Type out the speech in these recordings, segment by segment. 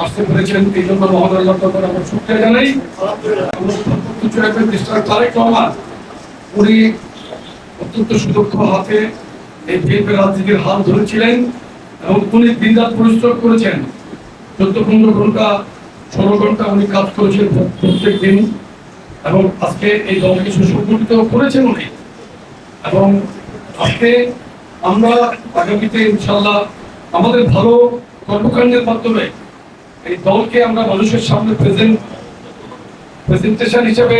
আসতে পেরেছেন এই জন্য মহান আল্লাহ আমরা শুকরিয়া জানাই মিস্টার তারেক রহমান, উনি অত্যন্ত সুদক্ষ হাতে এই বিএনপি রাজনীতির হাল ধরেছিলেন এবং উনি দিনরাত পরিশ্রম করেছেন। চোদ্দ পনেরো ঘণ্টা, ষোলো ঘণ্টা উনি কাজ করেছেন প্রত্যেক দিন। এবং আজকে এই দলকে সুসংগঠিত করেছেন উনি। এবং আজকে আমরা আগামীতে ইনশাল্লাহ আমাদের ভালো কর্মকাণ্ডের মাধ্যমে এই দলকে আমরা মানুষের সামনে প্রেজেন্ট প্রেজেন্টেশন হিসেবে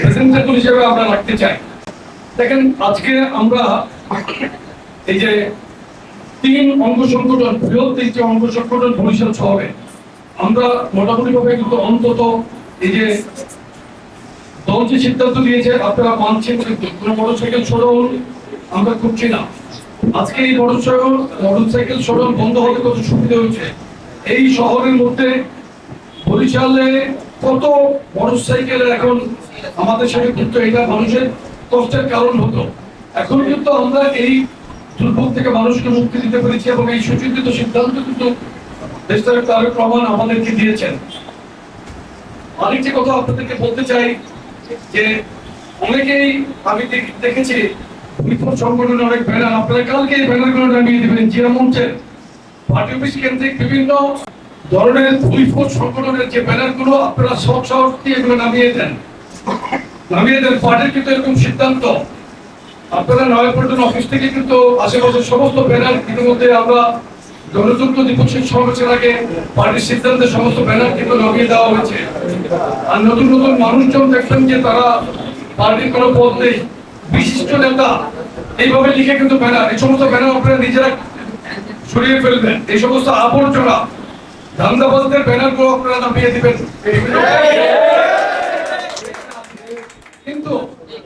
প্রেজেন্টেবল হিসেবে আমরা রাখতে চাই। দেখেন, আজকে আমরা এই যে তিন অঙ্গ সংগঠন, বৃহৎ তিনটি অঙ্গ সংগঠন বরিশাল শহরে, আমরা মোটামুটি ভাবে কিন্তু অন্তত এই যে দল যে সিদ্ধান্ত দিয়েছে আপনারা মানছেন কোনো মোটরসাইকেল শোরুম আমরা করছি না। আজকে এই মোটরসাইকেল মোটরসাইকেল শোরুম বন্ধ হতে কত সুবিধা হয়েছে? এই শহরের মধ্যে বরিশালে কত মোটরসাইকেলের এখন আমাদের সাথে কিন্তু এটা মানুষের কষ্টের কারণ হতো। এখন কিন্তু আমরা এই দুর্ভোগ থেকে মানুষকে মুক্তি দিতে পেরেছি এবং এই সুচিন্তিত সিদ্ধান্ত কিন্তু দেশের তারেক রহমান আমাদেরকে দিয়েছেন। আরেকটি কথা আপনাদেরকে বলতে চাই যে অনেকেই আমি দেখ- দেখেছি সংগঠনের অনেক ব্যানার, আপনারা কালকে এই ব্যানারগুলো নামিয়ে দেবেন, জিয়া মঞ্চের। পার্টি অফিস কেন্দ্রিক বিভিন্ন ধরনের সংগঠনের যে ব্যানারগুলো আপনারা সব এগুলো নামিয়ে দেন। নামিয়ে দেন, পার্টির কিন্তু এরকম সিদ্ধান্ত। আপনারা অফিস থেকে কিন্তু আশেপাশের সমস্ত ব্যানার ইতিমধ্যে আমরা সমাবেশের আগে পার্টির সিদ্ধান্তে সমস্ত ব্যানার কিন্তু দেওয়া হয়েছে। আর নতুন নতুন মানুষজন দেখবেন যে তারা পার্টির কোনো পদ নেই। বিশিষ্ট নেতা, এইভাবে লিখে কিন্তু ব্যানার, এই সমস্ত ব্যানার আপনারা নিজেরা সরিয়ে ফেলবেন। এই সমস্ত আবর্জনা, ধান্দাবাজদের ব্যানারগুলো আপনারা নামিয়ে দিবেন। কিন্তু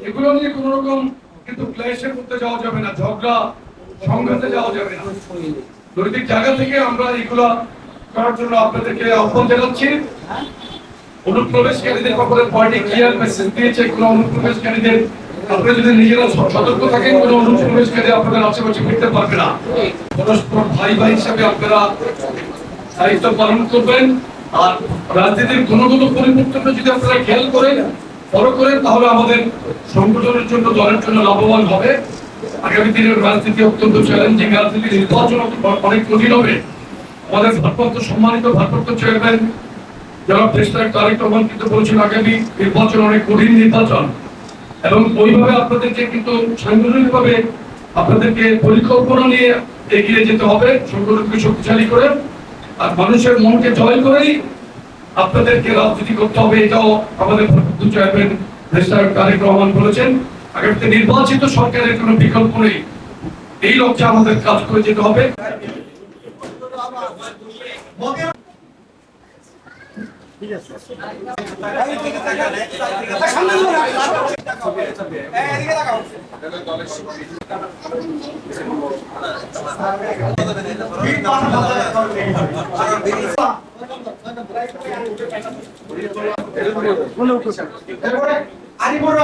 এগুলো নিয়ে কোন রকম কিন্তু ক্লেশের মধ্যে যাওয়া যাবে না, ঝগড়া, সংঘাতে যাওয়া যাবে না। নৈতিক জায়গা থেকে আমরা এগুলা করার জন্য আপনাদেরকে আহ্বান জানাচ্ছি। অনুপ্রবেশকারীদের ব্যাপারে পার্টি ক্লিয়ার মেসেজ দিয়েছে কোনো অনুপ্রবেশকারীদের। আপনারা যদি নিজেরা সতর্ক থাকেন, কোনো অনুপ্রবেশকারী আপনাদের আশেপাশে ফিরতে পারবে না। পরস্পর ভাই ভাই হিসাবে আপনারা দায়িত্ব পালন করবেন। আর রাজনীতির গুণগত পরিবর্তনটা যদি আপনারা খেয়াল করেন, ফলো করেন, তাহলে আমাদের সংগঠনের জন্য, দলের জন্য লাভবান হবে। আগামী দিনের রাজনীতি অত্যন্ত চ্যালেঞ্জিং রাজনীতি নির্বাচন অনেক কঠিন হবে। আমাদের ভারপ্রাপ্ত সম্মানিত ভারপ্রাপ্ত চেয়ারম্যান যারা প্রেসিডেন্ট তারেক রহমান কিন্তু বলছেন, আগামী নির্বাচন অনেক কঠিন নির্বাচন। এবং ওইভাবে আপনাদেরকে কিন্তু সাংগঠনিকভাবে আপনাদেরকে পরিকল্পনা নিয়ে এগিয়ে যেতে হবে, সংগঠনকে শক্তিশালী করে। আর মানুষের মনকে জয় করেই আপনাদেরকে রাজনীতি করতে হবে, এটাও আমাদের ভারপ্রাপ্ত চেয়ারম্যান প্রেসিডেন্ট তারেক রহমান বলেছেন। আগামীতে নির্বাচিত সরকারের কোনো বিকল্প নেই। এই লক্ষ্যে আমাদের কাজ করে যেতে হবে।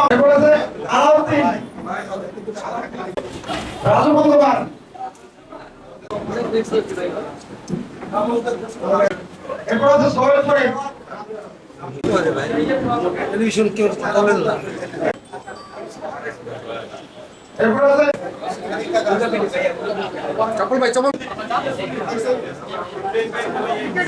এরপরে আছে রাজু বন্দ্যোপাধ্যায় এরপরে আছে সোহেল শরীফ টেলিভিশন কেউ চালাবেন না। চপল ভাই চমক